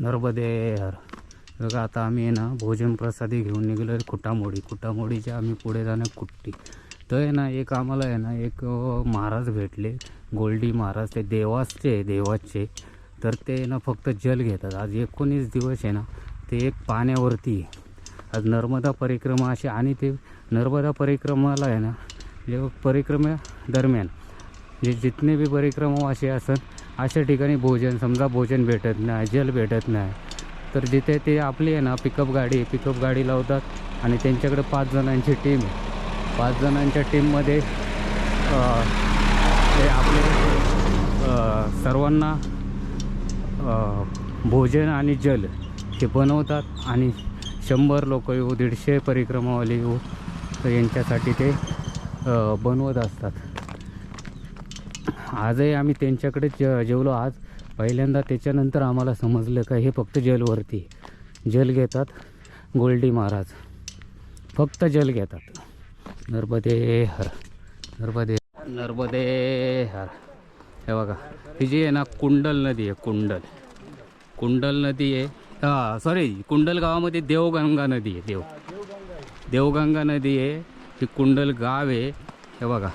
नर्मदे हर बघा आता आम्ही आहे ना भोजन प्रसादी घेऊन निघलो आहे खुटामोडी कुटामोडीच्या आम्ही पुढे जाणार कुट्टी. तर आहे ना एक आम्हाला आहे ना एक महाराज भेटले. गोल्डी महाराज ते देवासचे आहे, देवाचे. तर ते ना फक्त जल घेतात. आज एकोणीस दिवस आहे ना ते एक पाण्यावरती आहे. आज नर्मदा परिक्रमा अशी आणि ते नर्मदा परिक्रमाला आहे ना जेव्हा परिक्रमा दरम्यान जे जितने बी परिक्रमावासी असत अशा ठिकाणी भोजन समजा भोजन भेटत नाही जल भेटत नाही. तर जिथे ते आपली आहे ना पिकअप गाडी पिकअप गाडी लावतात आणि त्यांच्याकडे पाच जणांची टीम आहे. पाच जणांच्या टीममध्ये ते आपले सर्वांना भोजन आणि जल ते बनवतात आणि शंभर लोक येऊ दीडशे परिक्रमावाले येऊ तर यांच्यासाठी ते बनवत असतात. आजही आम्ही त्यांच्याकडे जे जेवलो आज. पहिल्यांदा त्याच्यानंतर आम्हाला समजलं का हे फक्त जलवरती. आहे. जल घेतात. गोल्डी महाराज. फक्त जल घेतात. नर्मदे हर नर्मदे नर्मदे हर हे बघा. ही जी आहे ना कुंडल नदी आहे कुंडल. कुंडल नदी आहे. हां सॉरी कुंडल गावामध्ये देवगंगा नदी आहे देव. देवगंगा नदी आहे. ही कुंडल गाव आहे. हे बघा.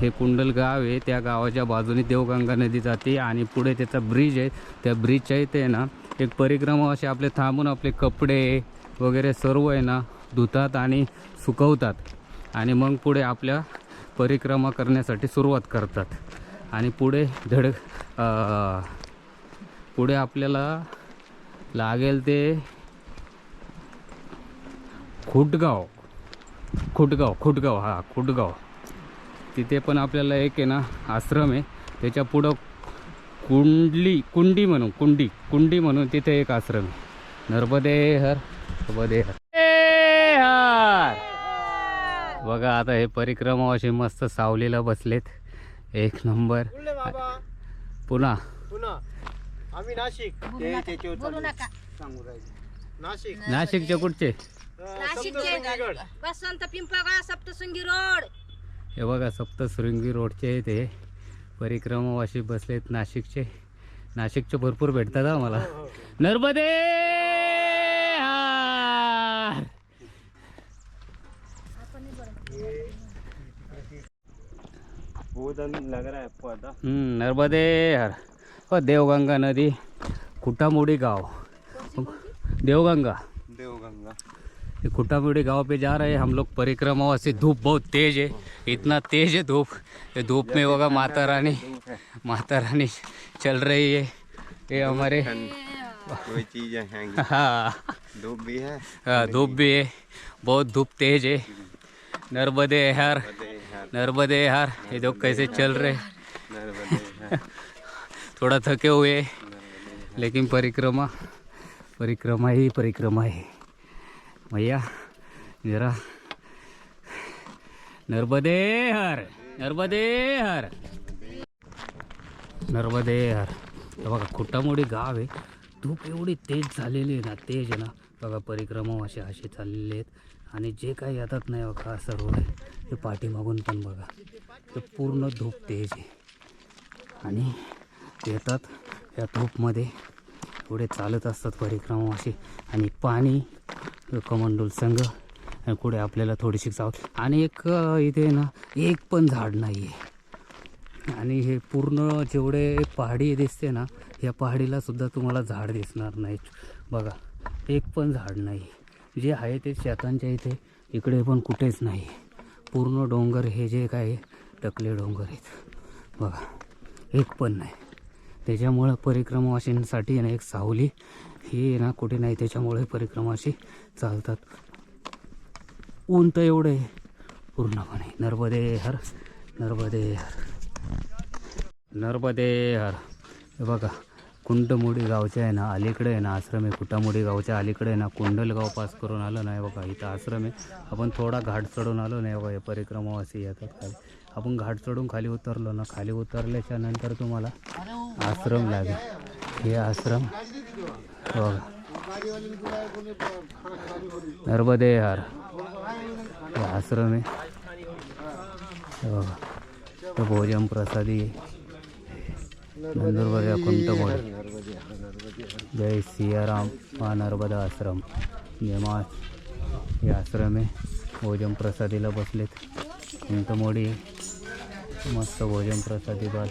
हे कुंडल गाव आहे. त्या गावाच्या बाजूने देवगंगा नदी जाते आणि पुढे त्याचा ब्रिज आहे. त्या ब्रिजच्या इथे आहे ना एक परिक्रमा असे आपले थांबून आपले कपडे वगैरे सर्व आहे ना धुतात आणि सुकवतात. आणि मग पुढे आपल्या परिक्रमा करण्यासाठी सुरुवात करतात. आणि पुढे धड पुढे आपल्याला लागेल ते खुटगाव. खुटगाव खुटगाव हा खुटगाव. तिथे पण आपल्याला एक आहे ना आश्रम आहे. त्याच्या पुढं कुंडली कुंडी म्हणून कुंडी कुंडी म्हणून तिथे एक आश्रम आहे. नर्मदे हर नर्मदे हर. बघा आता हे परिक्रमा असे मस्त सावलीला बसलेत. एक नंबर. पुन्हा. पुन्हा. आम्ही नाशिक. नाशिकचे कुठचे? नाशिकचे पिंपळगाव सप्तशृंगी रोड. हे बघा सप्तशृंगी रोडचे ते परिक्रमावासी बसलेत नाशिकचे. नाशिकचे भरपूर भेटतात हा मला. हो. नर्मदे है नर्मदे हर. हो देवगंगा नदी. कुटामुड़ी गांव. देवगंगा. देवगंगा। ये कुटामुड़ी गाँव पे जा रहे हैं। हम लोग परिक्रमा से धूप बहुत तेज है। इतना तेज है धूप। ये धूप में होगा माता रानी। माता रानी चल रही है। ये हमारे कोई चीज़ है हाँ। धूप भी है। हाँ, धूप भी है। बहुत धूप तेज है। नर्मदे हर। नर्मदे हर। ये लोग कैसे चल रहे थोड़ा थके हुए लेकिन परिक्रमा परिक्रमा ही परिक्रमा है। भैया जरा नर्मदे हर नर्मदे हर नर्मदे हर बघा खुटामोडी गाव आहे. धूप एवढी तेज झालेली आहे ना तेज आहे ना. बघा परिक्रमा असे असे चाललेले आहेत. आणि जे काही येतात नाही बघा असं रोड आहे. ते पाठीमागून पण बघा. ते पूर्ण धूप तेज आहे. आणि येतात या धूपमध्ये. पुढे चालत असतात परिक्रमा असे. आणि पाणी कमंडूल संघ आणि पुढे आपल्याला थोडीशी सावध. आणि एक इथे ना एक पण झाड नाही आहे आणि हे पूर्ण जेवढे पहाडी दिसते ना या पहाडीला सुद्धा तुम्हाला झाड दिसणार नाही बघा एक पण झाड नाही. जे आहे ते शेतांच्या इथे इकडे पण कुठेच नाही. पूर्ण डोंगर हे जे काय आहे, टकले डोंगर आहेत. बघा एक पण नाही. त्याच्यामुळं परिक्रमावाशींसाठी ना एक सावली. ही ना कुठे नाही त्याच्यामुळे परिक्रमाशी चालतात. ऊन तर एवढं आहे पूर्णपणे. नर्मदे हर नर्मदे हर नर्मदे हर हे बघा कुंडमोडी गावच्या आहे ना अलीकडे आहे ना आश्रम आहे. कुटामोडी गावच्या अलीकडे आहे ना कुंडलगाव पास करून आलं नाही बघा इथं आश्रम आहे. आपण थोडा घाट चढून आलो नाही बघा हे परिक्रमावासी येतात खाली. आपण घाट चढून खाली उतरलो ना खाली उतरल्याच्या नंतर तुम्हाला आश्रम लागेल. हे आश्रम बघा. नर्मदे हार हे आश्रम आहे. बघा. तो भोजन प्रसादी नंदुरबार या कुंटमोड जय सियाराम हा नर्मदा आश्रम. नेमा हे आश्रम आहे. भोजन प्रसादीला बसलेत. कुंटमोडी मस्त भोजन प्रसादी बस.